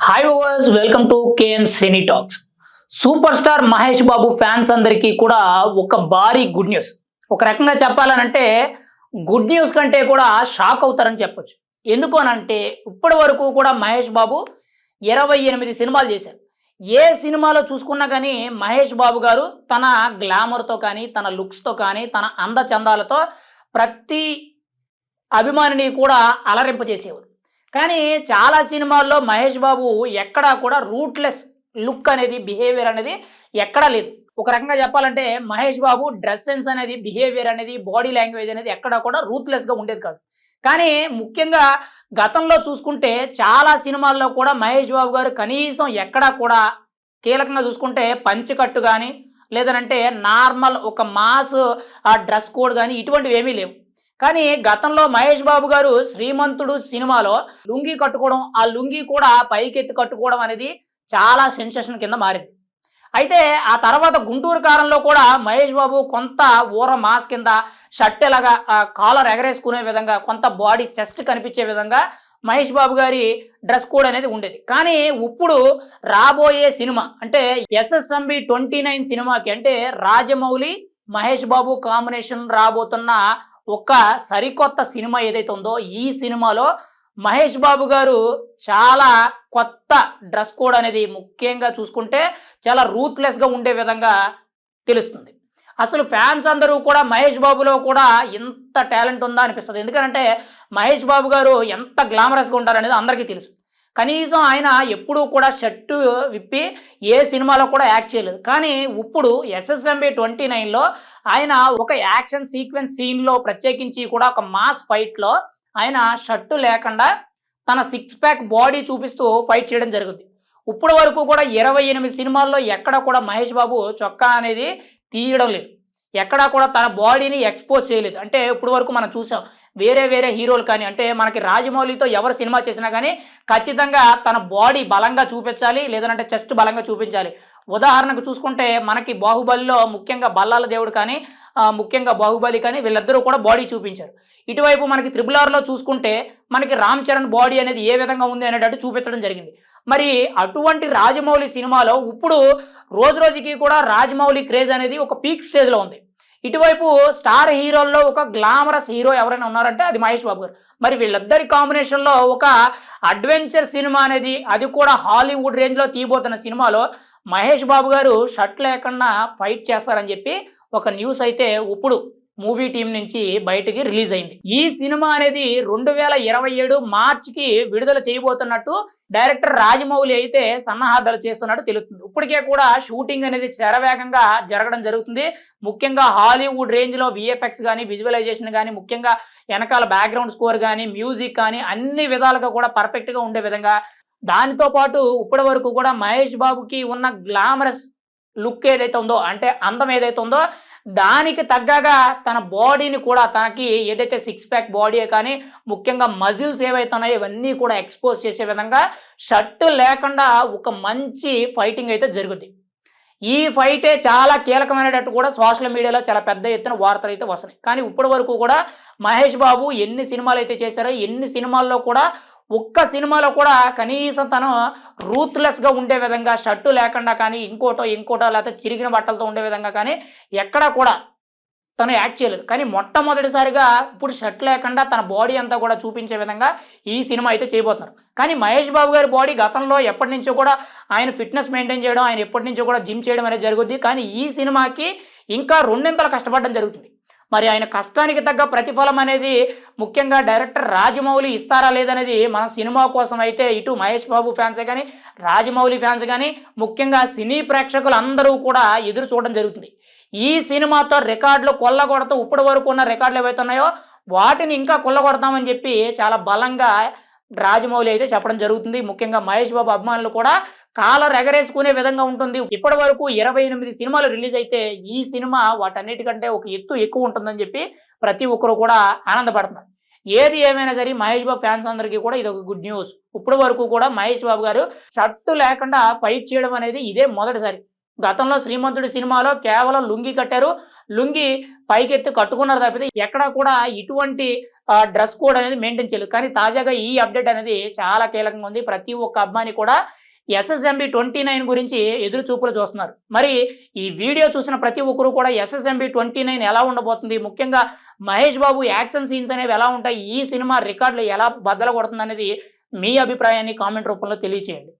Hi overs welcome to KM cine talks super star Mahesh Babu fans అందరికీ కూడా ఒక భారీ గుడ్ న్యూస్ ఒక రకంగా చెప్పాలనంటే గుడ్ న్యూస్ కంటే కూడా షాక్ అవుతారని చెప్పొచ్చు. ఎందుకు అనంటే ఇప్పటి వరకు కూడా మహేష్ బాబు ఇరవై ఎనిమిది సినిమాలు చేశారు. ఏ సినిమాలో చూసుకున్నా కానీ మహేష్ బాబు గారు తన గ్లామర్తో కానీ తన లుక్స్తో కానీ తన అందచందాలతో ప్రతి అభిమానిని కూడా అలరింపజేసేవారు. కానీ చాలా సినిమాల్లో మహేష్ బాబు ఎక్కడా కూడా రూట్లెస్ లుక్ అనేది బిహేవియర్ అనేది ఎక్కడా లేదు. ఒక రకంగా చెప్పాలంటే మహేష్ బాబు డ్రెస్ సెన్స్ అనేది బిహేవియర్ అనేది బాడీ లాంగ్వేజ్ అనేది ఎక్కడా కూడా రూట్లెస్గా ఉండేది కాదు. కానీ ముఖ్యంగా గతంలో చూసుకుంటే చాలా సినిమాల్లో కూడా మహేష్ బాబు గారు కనీసం ఎక్కడా కూడా కీలకంగా చూసుకుంటే పంచికట్టు కానీ లేదనంటే నార్మల్ ఒక మాస్ డ్రెస్ కోడ్ కానీ ఇటువంటివి ఏమీ లేవు. కానీ గతంలో మహేష్ బాబు గారు శ్రీమంతుడు సినిమాలో లుంగి కట్టుకోవడం ఆ లుంగి కూడా పైకెత్తి కట్టుకోవడం అనేది చాలా సెన్సేషన్ కింద మారింది. అయితే ఆ తర్వాత గుంటూరు కారంలో కూడా మహేష్ బాబు కొంత ఊర మాస్ కింద షర్ట్ ఎలాగా కాలర్ ఎగరేసుకునే విధంగా కొంత బాడీ చెస్ట్ కనిపించే విధంగా మహేష్ బాబు గారి డ్రెస్ కోడ్ అనేది ఉండేది. కానీ ఇప్పుడు రాబోయే సినిమా అంటే ఎస్ఎస్ఎంబి ట్వంటీ నైన్ సినిమాకి అంటే రాజమౌళి మహేష్ బాబు కాంబినేషన్ రాబోతున్న ఒక సరికొత్త సినిమా ఏదైతే ఉందో ఈ సినిమాలో మహేష్ బాబు గారు చాలా కొత్త డ్రెస్ కోడ్ అనేది ముఖ్యంగా చూసుకుంటే చాలా రూత్లెస్గా ఉండే విధంగా తెలుస్తుంది. అసలు ఫ్యాన్స్ అందరూ కూడా మహేష్ బాబులో కూడా ఎంత టాలెంట్ ఉందా అనిపిస్తుంది. ఎందుకంటే మహేష్ బాబు గారు ఎంత గ్లామరస్గా ఉంటారనేది అందరికీ తెలుసు. కనీసం ఆయన ఎప్పుడూ కూడా షర్టు విప్పి ఏ సినిమాలో కూడా యాక్ట్ చేయలేదు. కానీ ఇప్పుడు ఎస్ఎస్ఎంబి ట్వంటీ నైన్లో ఆయన ఒక యాక్షన్ సీక్వెన్స్ సీన్లో ప్రత్యేకించి కూడా ఒక మాస్ ఫైట్లో ఆయన షర్టు లేకుండా తన సిక్స్ ప్యాక్ బాడీ చూపిస్తూ ఫైట్ చేయడం జరుగుతుంది ఇప్పటి వరకు కూడా ఇరవై ఎనిమిది సినిమాల్లో ఎక్కడ కూడా మహేష్ బాబు చొక్కా అనేది తీయడం లేదు. ఎక్కడా కూడా తన బాడీని ఎక్స్పోజ్ చేయలేదు. అంటే ఇప్పుడు వరకు మనం చూసాం వేరే వేరే హీరోలు కానీ అంటే మనకి రాజమౌళితో ఎవరు సినిమా చేసినా కానీ ఖచ్చితంగా తన బాడీ బలంగా చూపించాలి లేదంటే చెస్ట్ బలంగా చూపించాలి. ఉదాహరణకు చూసుకుంటే మనకి బాహుబలిలో ముఖ్యంగా బల్లాల దేవుడు కానీ ముఖ్యంగా బాహుబలి కానీ వీళ్ళిద్దరూ కూడా బాడీ చూపించారు. ఇటువైపు మనకి త్రిబుల్ ఆర్లో చూసుకుంటే మనకి రామ్ చరణ్ బాడీ అనేది ఏ విధంగా ఉంది అనేటట్టు చూపించడం జరిగింది. మరి అటువంటి రాజమౌళి సినిమాలో ఇప్పుడు రోజు రోజుకి కూడా రాజమౌళి క్రేజ్ అనేది ఒక పీక్ స్టేజ్లో ఉంది. ఇటువైపు స్టార్ హీరోల్లో ఒక గ్లామరస్ హీరో ఎవరైనా ఉన్నారంటే అది మహేష్ బాబు గారు. మరి వీళ్ళిద్దరి కాంబినేషన్లో ఒక అడ్వెంచర్ సినిమా అనేది అది కూడా హాలీవుడ్ రేంజ్లో తీయబోతున్న సినిమాలో మహేష్ బాబు గారు షర్ట్ లేకుండా ఫైట్ చేస్తారని చెప్పి ఒక న్యూస్ అయితే ఇప్పుడు మూవీ టీం నుంచి బయటికి రిలీజ్ అయింది. ఈ సినిమా అనేది రెండు వేల ఇరవై ఏడు మార్చికి విడుదల చేయబోతున్నట్టు డైరెక్టర్ రాజమౌళి అయితే సన్నాహాలు చేస్తున్నట్టు తెలుస్తుంది. ఇప్పటికే కూడా షూటింగ్ అనేది శరవేగంగా జరగడం జరుగుతుంది. ముఖ్యంగా హాలీవుడ్ రేంజ్లో విఎఫ్ఎక్స్ కానీ విజువలైజేషన్ కానీ ముఖ్యంగా వెనకాల బ్యాక్గ్రౌండ్ స్కోర్ కానీ మ్యూజిక్ కానీ అన్ని విధాలుగా కూడా పర్ఫెక్ట్గా ఉండే విధంగా దానితో పాటు ఇప్పటి వరకు కూడా మహేష్ బాబుకి ఉన్న గ్లామరస్ లుక్ ఏదైతే ఉందో అంటే అందం ఏదైతే ఉందో దానికి తగ్గగా తన బాడీని కూడా తనకి ఏదైతే సిక్స్ ప్యాక్ బాడీ కానీ ముఖ్యంగా మజిల్స్ ఏవైతే ఉన్నాయో ఇవన్నీ కూడా ఎక్స్పోజ్ చేసే విధంగా షర్ట్ లేకుండా ఒక మంచి ఫైటింగ్ అయితే జరుగుతుంది ఈ ఫైటే చాలా కీలకమైనట్టు కూడా సోషల్ మీడియాలో చాలా పెద్ద ఎత్తున వార్తలు అయితే వస్తున్నాయి. కానీ ఇప్పటి వరకు కూడా మహేష్ బాబు ఎన్ని సినిమాలు అయితే చేశారో ఎన్ని సినిమాల్లో కూడా ఒక్క సినిమాలో కూడా కనీసం తను రూత్లెస్గా ఉండే విధంగా షర్టు లేకుండా కానీ ఇంకోటో ఇంకోటో లేకపోతే చిరిగిన బట్టలతో ఉండే విధంగా కానీ ఎక్కడా కూడా తను యాక్ట్ చేయలేదు. కానీ మొట్టమొదటిసారిగా ఇప్పుడు షర్ట్ లేకుండా తన బాడీ అంతా కూడా చూపించే విధంగా ఈ సినిమా అయితే చేయబోతున్నారు. కానీ మహేష్ బాబు గారి బాడీ గతంలో ఎప్పటి నుంచో కూడా ఆయన ఫిట్నెస్ మెయింటైన్ చేయడం ఆయన ఎప్పటి నుంచో కూడా జిమ్ చేయడం అనేది జరుగుద్ది. కానీ ఈ సినిమాకి ఇంకా రెండింతలు కష్టపడడం జరుగుతుంది. మరి ఆయన కష్టానికి తగ్గ ప్రతిఫలం అనేది ముఖ్యంగా డైరెక్టర్ రాజమౌళి ఇస్తారా లేదనేది మన సినిమా కోసం అయితే ఇటు మహేష్ బాబు ఫ్యాన్సే కానీ రాజమౌళి ఫ్యాన్స్ కానీ ముఖ్యంగా సినీ ప్రేక్షకులు అందరూ కూడా ఎదురు చూడడం జరుగుతుంది. ఈ సినిమాతో రికార్డులు కొల్లగొడతా ఇప్పటి వరకు ఉన్న రికార్డులు ఏవైతే ఉన్నాయో వాటిని ఇంకా కొల్లగొడతామని చెప్పి చాలా బలంగా రాజమౌళి అయితే చెప్పడం జరుగుతుంది. ముఖ్యంగా మహేష్ బాబు అభిమానులు కూడా కాలర్ ఎగరేసుకునే విధంగా ఉంటుంది. ఇప్పటి వరకు ఇరవై ఎనిమిది సినిమాలు రిలీజ్ అయితే ఈ సినిమా వాటన్నిటికంటే ఒక ఎత్తు ఎక్కువ ఉంటుందని చెప్పి ప్రతి ఒక్కరు కూడా ఆనందపడుతున్నారు ఏది ఏమైనా సరే మహేష్ బాబు ఫ్యాన్స్ అందరికీ కూడా ఇది ఒక గుడ్ న్యూస్. ఇప్పటి వరకు కూడా మహేష్ బాబు గారు షర్టు లేకుండా ఫైట్ చేయడం అనేది ఇదే మొదటిసారి. గతంలో శ్రీమంతుడి సినిమాలో కేవలం లుంగి కట్టారు. లుంగి పైకెత్తి కట్టుకున్నారు తప్పితే ఎక్కడా కూడా ఇటువంటి డ్రెస్ కోడ్ అనేది మెయింటైన్ చేయలేదు కానీ తాజాగా ఈ అప్డేట్ అనేది చాలా కీలకంగా ఉంది. ప్రతి ఒక్క అబ్బాయిని కూడా ఎస్ఎస్ఎంబి ట్వంటీ నైన్ గురించి ఎదురు చూపులు చూస్తున్నారు. మరి ఈ వీడియో చూసిన ప్రతి ఒక్కరు కూడా ఎస్ఎస్ఎంబి ట్వంటీ నైన్ ఎలా ఉండబోతుంది? ముఖ్యంగా మహేష్ బాబు యాక్షన్ సీన్స్ అనేవి ఎలా ఉంటాయి? ఈ సినిమా రికార్డులు ఎలా బద్దలు కొడుతుంది అనేది మీ అభిప్రాయాన్ని కామెంట్ రూపంలో తెలియచేయండి.